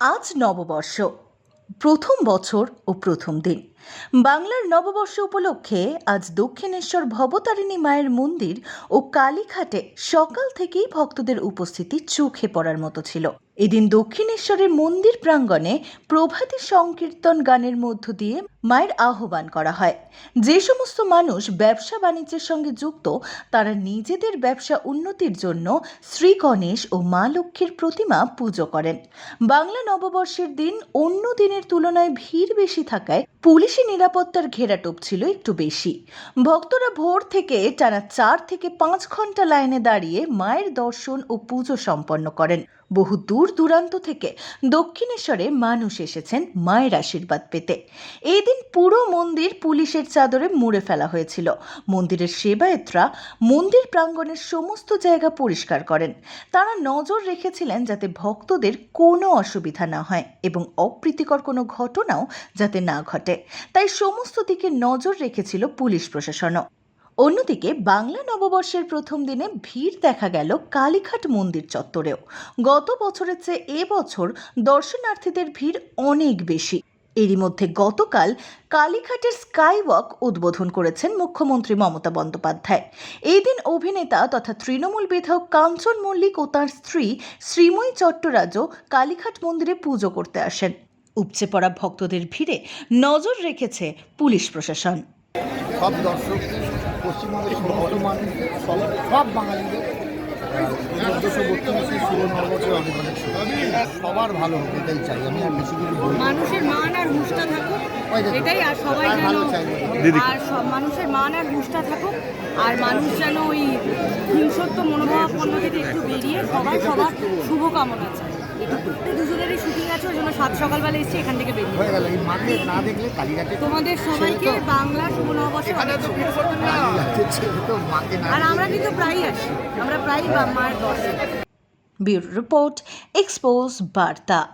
আজ নববর্ষ, প্রথম বছর ও প্রথম দিন। বাংলার নববর্ষ উপলক্ষে আজ দক্ষিণেশ্বর ভবতারিণী মায়ের মন্দির ও কালীঘাটে সকাল থেকেই ভক্তদের উপস্থিতি চোখে পড়ার মতো ছিল। এদিন দক্ষিণেশ্বরের মন্দির প্রাঙ্গণে প্রভাতী সংকীর্তন গানের মধ্য দিয়ে মায়ের আহ্বান করা হয়। যে সমস্ত মানুষ ব্যবসা বাণিজ্যের সঙ্গে যুক্ত, তারা নিজেদের ব্যবসা উন্নতির জন্য শ্রী গণেশ ও মা লক্ষ্মীর প্রতিমা পুজো করেন। বাংলা নববর্ষের দিন অন্য দিনের তুলনায় ভিড় বেশি থাকায় পুলিশি নিরাপত্তার ঘেরাটোপ ছিল একটু বেশি। ভক্তরা ভোর থেকে টানা চার থেকে পাঁচ ঘণ্টা লাইনে দাঁড়িয়ে মায়ের দর্শন ও পুজো সম্পন্ন করেন। বহু দূর দূরান্ত থেকে দক্ষিণেশ্বরে মানুষ এসেছেন মায়ের আশীর্বাদ পেতে। এই দিন পুরো মন্দির পুলিশের চাদরে মুড়ে ফেলা হয়েছিল। মন্দিরের সেবায়েতরা মন্দির প্রাঙ্গণের সমস্ত জায়গা পরিষ্কার করেন। তারা নজর রেখেছিলেন যাতে ভক্তদের কোনো অসুবিধা না হয় এবং অপ্রীতিকর কোনো ঘটনাও যাতে না ঘটে। তাই সমস্ত দিকে নজর রেখেছিল পুলিশ প্রশাসনও। অন্যদিকে বাংলা নববর্ষের প্রথম দিনে ভিড় দেখা গেল কালীঘাট মন্দির চত্বরেও। গত বছরের চেয়ে এবছর দর্শনার্থীদের ভিড় অনেক বেশি। এরই মধ্যে গতকাল কালীঘাটের স্কাই ওয়াক উদ্বোধন করেছেন মুখ্যমন্ত্রী মমতা বন্দ্যোপাধ্যায়। এই দিন অভিনেতা তথা তৃণমূল বিধায়ক কাঞ্চন মল্লিক ও তার স্ত্রী শ্রীময়ী চট্টরাজও কালীঘাট মন্দিরে পুজো করতে আসেন। উপচে পড়া ভক্তদের ভিড়ে নজর রেখেছে পুলিশ প্রশাসন। সব দর্শক পশ্চিমবঙ্গের সমস্ত সব সব বাঙালিদের চোদ্দোশো বত্রিশে শুভ নববর্ষের অনেক অনেক সবার ভালো হোক এটাই চাই। আমি আর বেশি কিছু বলব না। মানুষের মান আর হুঁশটা থাকুক এটাই আর সবাই যেন আর সব মানুষের মান আর হুঁশটা থাকুক আর মানুষ যেন ওই হিংসত্ব মনোভাবাপন্ন থেকে একটু বেরিয়ে সবাই সবার শুভকামনা চায়। দুজনেরই শুটিং আছে ওই জন্য সাত সকালবেলা এসেছি এখান থেকে বেরিয়ে হয়ে গেল। এই মাঠে না দেখলে কালীঘাটে তোমাদের সবাইকে বাংলা শুভ নববর্ষে আর আমরা কিন্তু প্রায়ই আসি। আমরা প্রায়ই বা- মায়ের দর্শন ব্যুরো রিপোর্ট এক্সপোজ বার্তা।